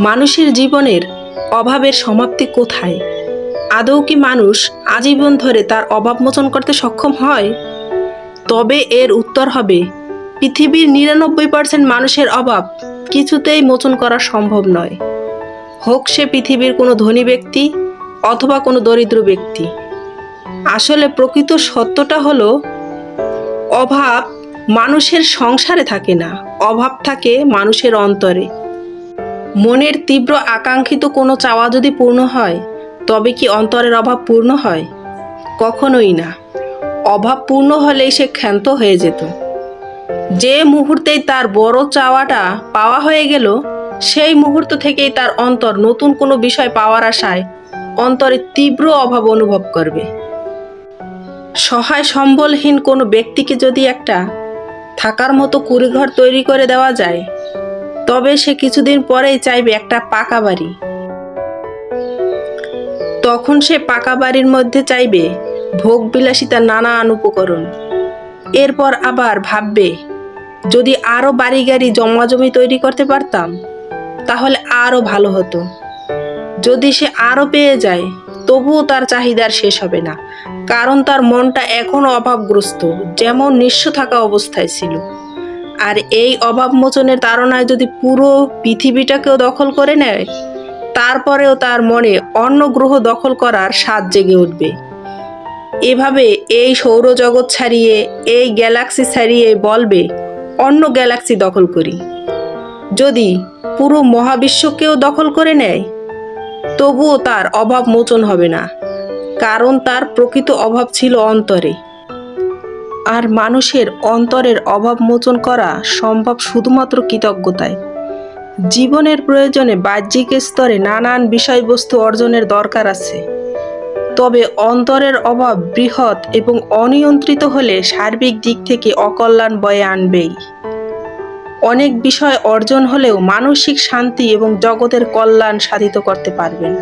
মানুষের জীবনের অভাবের সমাপ্তি কোথায়? আদৌ কি মানুষ আজীবন ধরে তার অভাব মোচন করতে সক্ষম হয়? তবে এর উত্তর হবে, পৃথিবীর নিরানব্বই পার্সেন্ট মানুষের অভাব কিছুতেই মোচন করা সম্ভব নয়। হোক সে পৃথিবীর কোনো ধনী ব্যক্তি অথবা কোনো দরিদ্র ব্যক্তি। আসলে প্রকৃত সত্যটা হলো, অভাব মানুষের সংসারে থাকে না, অভাব থাকে মানুষের অন্তরে। মনের তীব্র আকাঙ্ক্ষিত কোনো চাওয়া যদি পূর্ণ হয়, তবে কি অন্তরের অভাব পূর্ণ হয়? কখনোই না। অভাব পূর্ণ হলেই সে ক্ষান্ত হয়ে যেত। যে মুহূর্তেই তার বড় চাওয়াটা পাওয়া হয়ে গেল, সেই মুহূর্ত থেকেই তার অন্তর নতুন কোনো বিষয় পাওয়ার আশায় অন্তরে তীব্র অভাব অনুভব করবে। সহায় সম্বলহীন কোনো ব্যক্তিকে যদি একটা থাকার মতো কুড়িঘর তৈরি করে দেওয়া যায় তবে সে কিছুদিন পরেই চাইবে একটা পাকা বাড়ি। তখন সে পাকা বাড়ির মধ্যে চাইবে ভোগ বিলাসিতার নানান উপকরণ। এরপর আবার ভাববে, যদি আরও বাড়ি গাড়ি জমাজমি তৈরি করতে পারতাম, তাহলে আরও ভালো হতো। যদি সে আরও পেয়ে যায়, তবুও তার চাহিদার শেষ হবে না, কারণ তার মনটা এখনও অভাবগ্রস্ত, যেমন নিঃস্ব থাকা অবস্থায় ছিল। আর এই অভাব মোচনের তাড়নায় যদি পুরো পৃথিবীটাকেও দখল করে নেয়, তারপরেও তার মনে অন্য গ্রহ দখল করার স্বাদ জেগে উঠবে। এভাবে এই সৌরজগৎ ছাড়িয়ে, এই গ্যালাক্সি ছাড়িয়ে বলবে, অন্য গ্যালাক্সি দখল করি। যদি পুরো মহাবিশ্বকেও দখল করে নেয়, তবুও তার অভাব মোচন হবে না, কারণ তার প্রকৃত অভাব ছিল অন্তরে। আর মানুষের অন্তরের অভাব মোচন করা সম্ভব শুধুমাত্র কৃতজ্ঞতায়। জীবনের প্রয়োজনে বাহ্যিক স্তরে নানান বিষয়বস্তু অর্জনের দরকার আছে। তবে অন্তরের অভাব বৃহৎ এবং অনিয়ন্ত্রিত হলে সার্বিক দিক থেকে অকল্যাণ বয়ে আনবেই। অনেক বিষয় অর্জন হলেও মানসিক শান্তি এবং জগতের কল্যাণ সাধিত করতে পারবেন।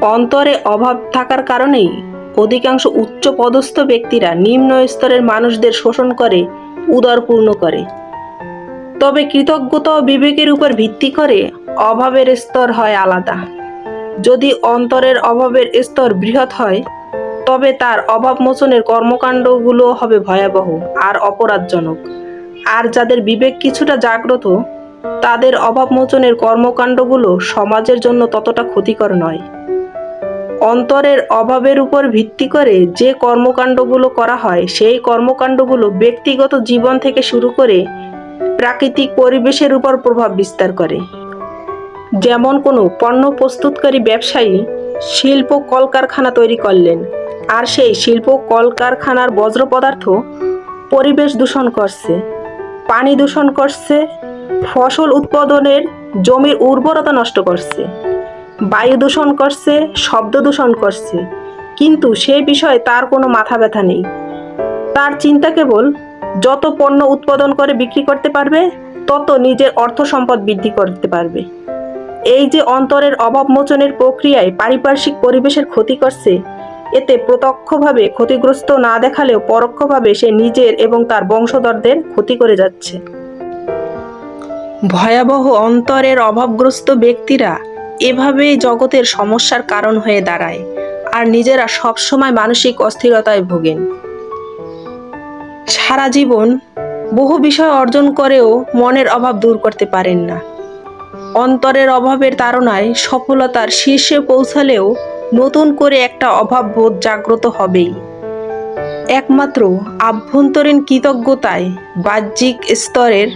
অন্তরে অভাব থাকার কারণেই অধিকাংশ উচ্চ পদস্থ ব্যক্তিরা নিম্ন স্তরের মানুষদের শোষণ করে, উদরপূর্ণ করে। তবে কৃতজ্ঞতা ও বিবেকের উপর ভিত্তি করে অভাবের স্তর হয় আলাদা। যদি অন্তরের অভাবের স্তর বৃহৎ হয়, তবে তার অভাব মোচনের কর্মকাণ্ডগুলো হবে ভয়াবহ আর অপরাধজনক। আর যাদের বিবেক কিছুটা জাগ্রত, তাদের অভাব মোচনের কর্মকাণ্ডগুলো সমাজের জন্য ততটা ক্ষতিকর নয়। অন্তরের অভাবের উপর ভিত্তি করে যে কর্মকাণ্ডগুলো করা হয়, সেই কর্মকাণ্ডগুলো ব্যক্তিগত জীবন থেকে শুরু করে প্রাকৃতিক পরিবেশের উপর প্রভাব বিস্তার করে। যেমন কোনো পণ্য প্রস্তুতকারী ব্যবসায়ী শিল্প কলকারখানা তৈরি করলেন, আর সেই শিল্প কলকারখানার বজ্র পদার্থ পরিবেশ দূষণ করছে, পানি দূষণ করছে, ফসল উৎপাদনের জমির উর্বরতা নষ্ট করছে। বায়ু দূষণ করছে, শব্দ দূষণ করছে। কিন্তু সে বিষয়ে তার কোনো মাথা ব্যথা নেই। তার চিন্তা কেবল, যত পণ্য উৎপাদন করে বিক্রি করতে পারবে, তত নিজের অর্থ সম্পদ বৃদ্ধি করতে পারবে। এই যে অন্তরের অভাব মোচনের প্রক্রিয়ায় পারিপার্শ্বিক পরিবেশের ক্ষতি করছে, এতে প্রত্যক্ষভাবে ক্ষতিগ্রস্ত না দেখালেও পরোক্ষভাবে সে নিজের এবং তার বংশধরদের ক্ষতি করে যাচ্ছে। ভয়াবহ অন্তরের অভাবগ্রস্ত ব্যক্তিরা এভাবেই জগতের সমস্যার কারণ হয়ে দাঁড়ায়, আর নিজেরা সবসময় মানসিক অস্থিরতায় ভোগেন। সারা জীবন বহু বিষয় অর্জন করেও মনের অভাব দূর করতে পারেন না। অন্তরের অভাবের তাড়নায় সফলতার শীর্ষে পৌঁছালেও নতুন করে একটা অভাব বোধ জাগ্রত হবেই। একমাত্র আভ্যন্তরীণ কৃতজ্ঞতায় বাহ্যিক স্তরের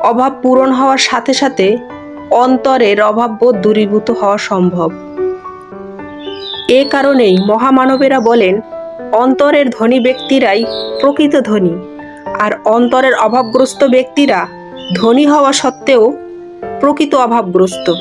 অভাব পূরণ হওয়ার সাথে সাথে অন্তরের অভাববোধ দূরীভূত হওয়া সম্ভব। এ কারণেই মহামানবেরা বলেন, অন্তরের ধনী ব্যক্তিরাই প্রকৃত ধনী, আর অন্তরের অভাবগ্রস্ত ব্যক্তিরা ধনী হওয়া সত্ত্বেও প্রকৃত অভাবগ্রস্ত।